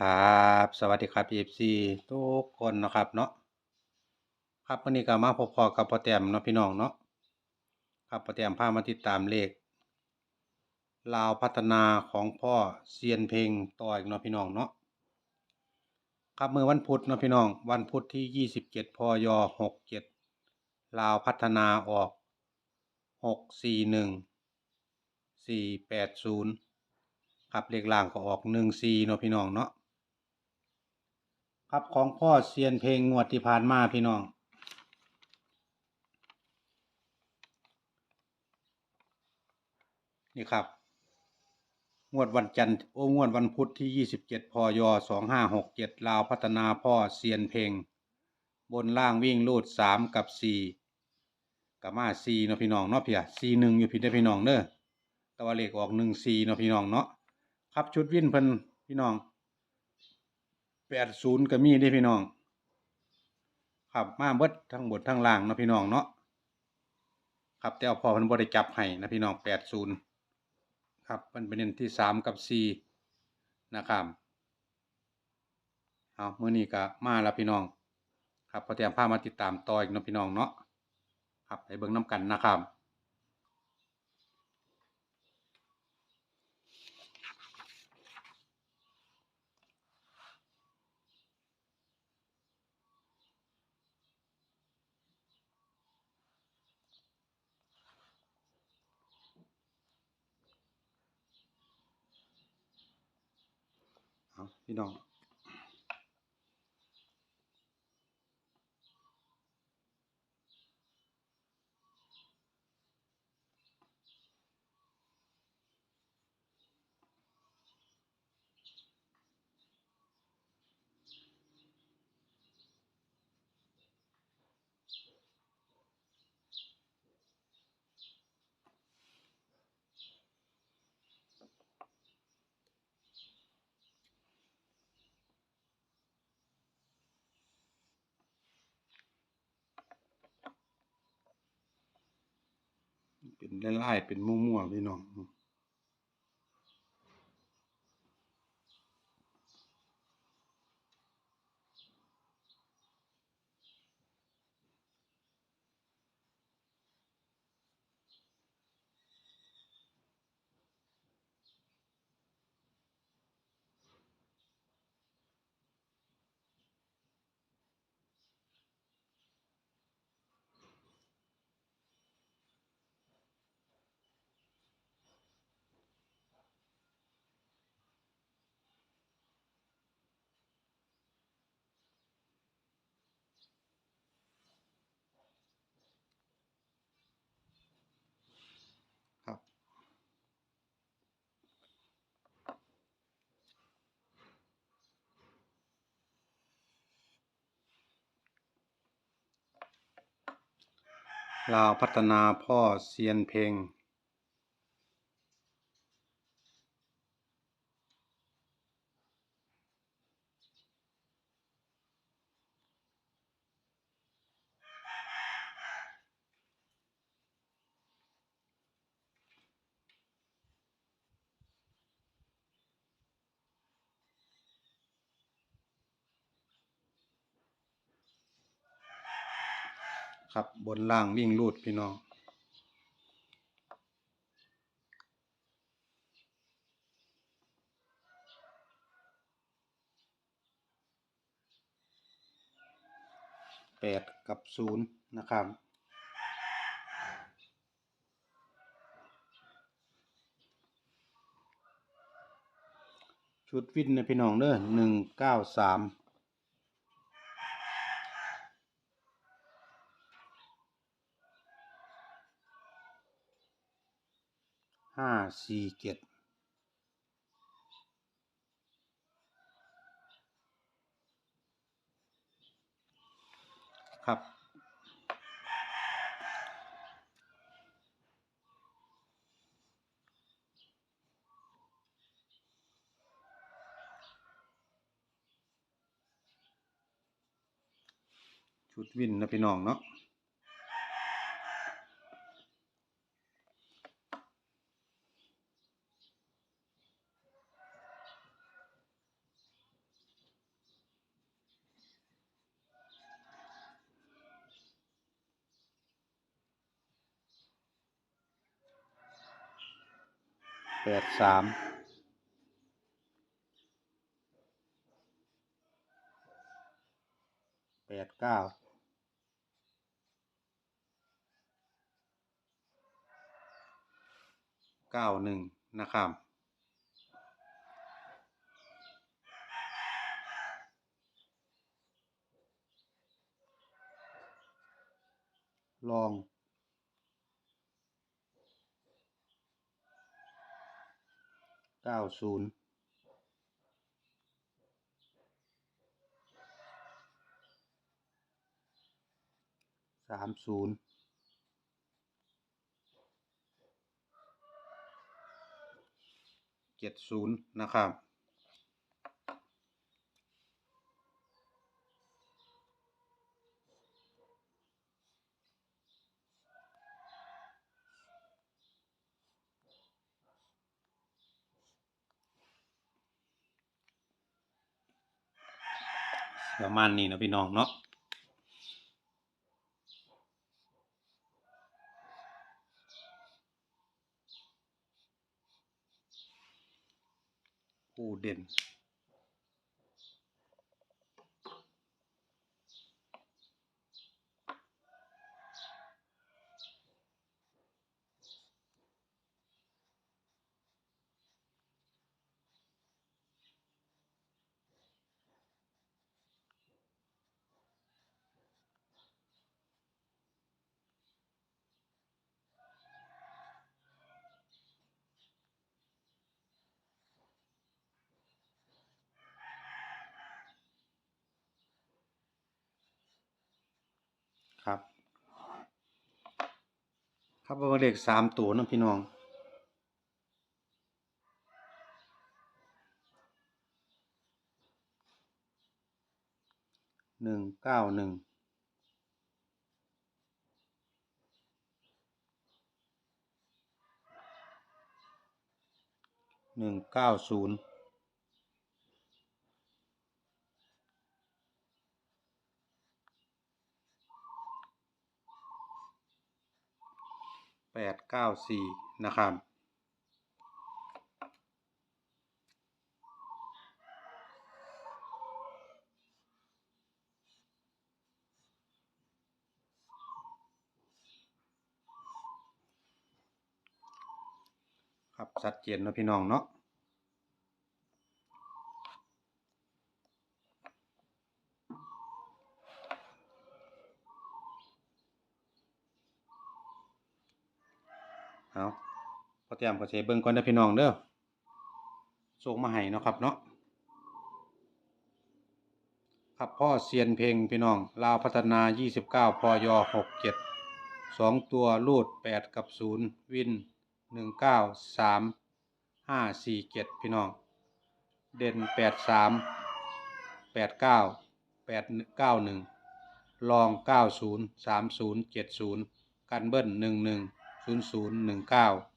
ครับสวัสดีครับ FC ทุกคนนะครับเนาะครับวันนี้ก็มาพบพอกับพ่อแต้มเนาะพี่น้องเนาะครับพ่อแต้มพามาติดตามเลขลาวพัฒนาของพ่อเซียนเพลงต่ออีกเนาะพี่น้องเนาะครับเมื่อวันพุธเนาะพี่น้อง วันพุธที่27พย67ลาวพัฒนาออก641 480ครับเลขล่างก็ออก14เนาะพี่น้องเนาะ ครับของพ่อเซียนเพลงงวดที่ผ่านมาพี่น้อง นี่ครับ งวดวันจันทร์โอ้งวดวันพุธที่27พยอ2567ลาวพัฒนาพ่อเซียนเพลง บนล่างวิ่งลูด3กับ4กับมา4เนาะพี่น้องเนาะเพี่อะ4 1อยู่พี่ได้พี่น้องเด้อแต่ว่าเลขออก1 4เนาะพี่น้องเนาะครับชุดวิ่นเพิ่นพี่น้อง แปดศูนย์ก็มีเด้พี่น้อง ครับมาเบิดทั้งบนทั้งล่างนะพี่น้องเนาะครับแต่ว่าพอเพิ่นบ่ได้จับให้นะพี่น้องแปดศูนย์ครับมันเป็นเน้นที่สามกับสี่นะครับเอาเมื้อนี้ก็มาแล้วพี่น้อง ครับพอเตรียมพามาติดตามต่ออีกนะพี่น้องเนาะครับไปเบิ่งน้ำกันนะครับ เอ เป็นไล่ๆเป็นมั่วๆพี่น้อง ลาวพัฒนาพ่อเซียนเพลง ครับบนล่างวิ่งรูดพี่น้อง แปดกับศูนย์นะครับชุดวินนะพี่น้องเด้อหนึ่งเก้าสาม ห้า สี่เจ็ดครับ ชุดวินนะพี่น้องเนาะ แปดสามแปดเก้าเก้าหนึ่งนะครับลอง เก้าศูนย์สามศูนย์เจ็ดศูนย์นะครับ ประมาณนี้นะพี่น้องเนาะผู้เด่น ครับ ครับว่าเลขสามตัวนะพี่น้องหนึ่งเก้าหนึ่งหนึ่งเก้าศูนย์ แปดเก้าสี่นะครับ ครับชัดเจนนะพี่น้องเนาะเอาพอเตรียมก็ใช้เบิ่งก่อนเด้อพี่น้องเด้อส่งมาให้เนาะครับเนาะครับพ่อเซียนเพลงพี่น้องลาวพัฒนา 29พอย67สองตัวรูด 8 กับ 0 วิน 19 3 5 4 7 พี่น้อง เด่น 8 3 8 9 8 9 1 ลอง 90 30 70 กันเบิ้ล11 00 19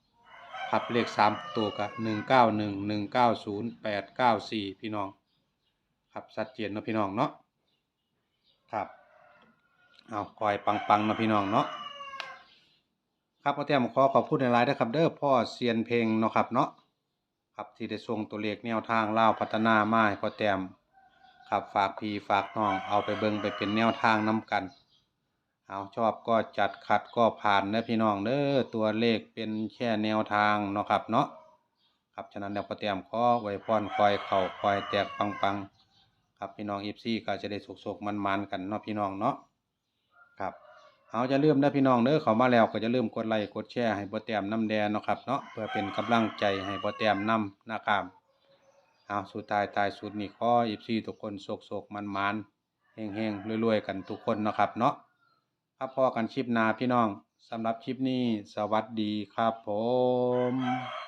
ขับเลข3ตัวกับ191 190 894พี่น้อง ครับชัดเจนนะพี่น้องเนาะครับเอาคอยปังๆนะพี่น้องเนาะครับพ่อแต้มขอขอบคุณในไลน์ด้วยครับเด้อพ่อเซียนเพลงเนาะครับเนาะครับที่ได้ส่งตัวเลขแนวทางเล่าพัฒนามาให้พ่อแต้มครับฝากพี่ฝากน้องเอาไปเบิ่งไปเป็นแนวทางนํกัน เอาชอบก็จัดขัดก็ผ่านนะพี่น้องเด้อตัวเลขเป็นแค่แนวทางเนาะครับเนาะครับฉะนั้นเดี๋ยวพอแต้มข้อไว้พรคอยเข่าคอยแตกปังๆครับพี่น้องอีฟซี่ก็จะได้สุกๆมันๆกันเนาะพี่น้องเนาะครับเอาจะเริ่มนะพี่น้องเด้อเขามาแล้วก็จะเริ่มกดไลค์กดแชร์ให้บ่แต้มน้ำแดงเนาะครับเนาะเพื่อเป็นกำลังใจให้บ่แต้มนำนะครับเอาสุดท้ายตายสุดนี่ข้ออีฟซี่ทุกคนโศกๆมันๆเฮงๆรวยๆกันทุกคนเนาะครับเนาะ ครับพอกันคลิปนาพี่น้องสำหรับคลิปนี้ สวัสดีครับผม